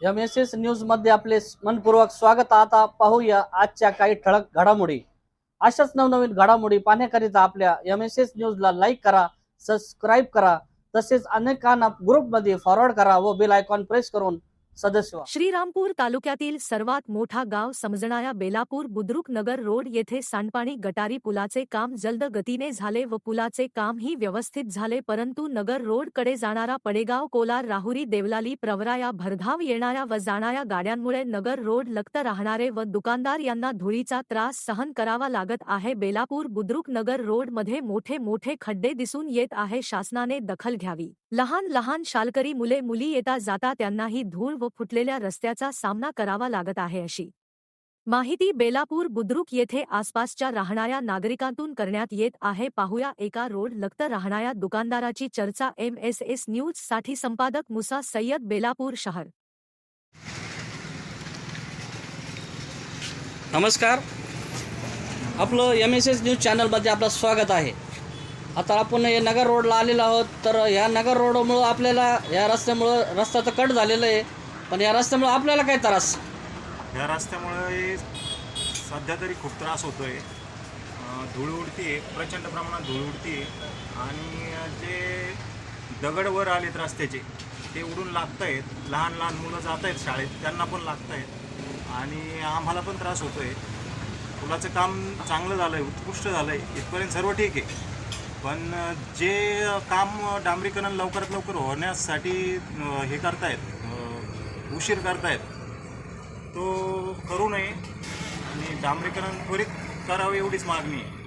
M S S न्यूजमध्ये आपले मनपूर्वक स्वागत. आता पाहूया आजच्या काही ठळक घडामोडी. अशाच नवनवीन घडामोडी पाहण्याकरिता आपल्या एम एस एस न्यूजला लाईक करा सबस्क्राईब करा. तसेच अनेकांना ग्रुपमध्ये फॉरवर्ड करा व बेल आयकॉन प्रेस करून सदस्य. श्रीरामपूर तालुक्यातील सर्वात मोठा गाव समजणाऱ्या बेलापूर बुद्रुक नगर रोड येथे सांडपाणी गटारी पुलाचे काम जलद गतीने झाले व पुलाचे कामही व्यवस्थित झाले परंतु नगर रोडकडे जाणारा पडेगाव कोलार राहुरी देवलाली प्रवरा या भरधाव येणाऱ्या व जाणाऱ्या गाड्यांमुळे नगर रोड लक्त राहणारे व दुकानदार यांना धुळीचा त्रास सहन करावा लागत आहे. बेलापूर बुद्रुक नगर रोडमध्ये मोठे मोठे खड्डे दिसून येत आहे. शासनाने दखल घ्यावी. लहान लहान शालकरी मुले मुली येता जाता त्यांनाही धूळ व फुटलेल्या रस्त्याचा सामना करावा लागत आहे अशी. माहिती बेलापूर बुद्रुक येथे आसपासच्या राहणाऱ्या नागरिकांतून करण्यात येत आहे. पाहूया एका रोड लक्त राहणाऱ्या दुकानदाराची चर्चा. एम एस एस न्यूजसाठी संपादक मुसा सय्यद बेलापूर शहर. नमस्कार. आपलं एम एस एस न्यूज चॅनलमध्ये आपलं स्वागत आहे. आता आपण हे नगर रोडला आलेलो आहोत तर ह्या नगर रोडमुळं आपल्याला या रस्त्यामुळं रस्ता तर कट झालेला आहे. पण या रस्त्यामुळं आपल्याला काय त्रास? या रस्त्यामुळे सध्या तरी खूप त्रास होतो आहे धूळ उडते प्रचंड प्रमाणात धूळ उडते आणि जे दगड वर आलेत रस्त्याचे ते उडून लागत आहेत लहान लहान मुलं जात आहेत शाळेत त्यांना पण लागत आहेत आणि आम्हाला पण त्रास होतो आहे पुलाचं काम चांगलं झालं आहे उत्कृष्ट झालं आहे इथपर्यंत सर्व ठीक आहे. पण जे काम डांबरीकरण लवकरात लवकर होण्यासाठी हे करतायत उशीर करतायत तो करू नये. आणि डांबरीकरण त्वरित करावं एवढीच मागणी आहे.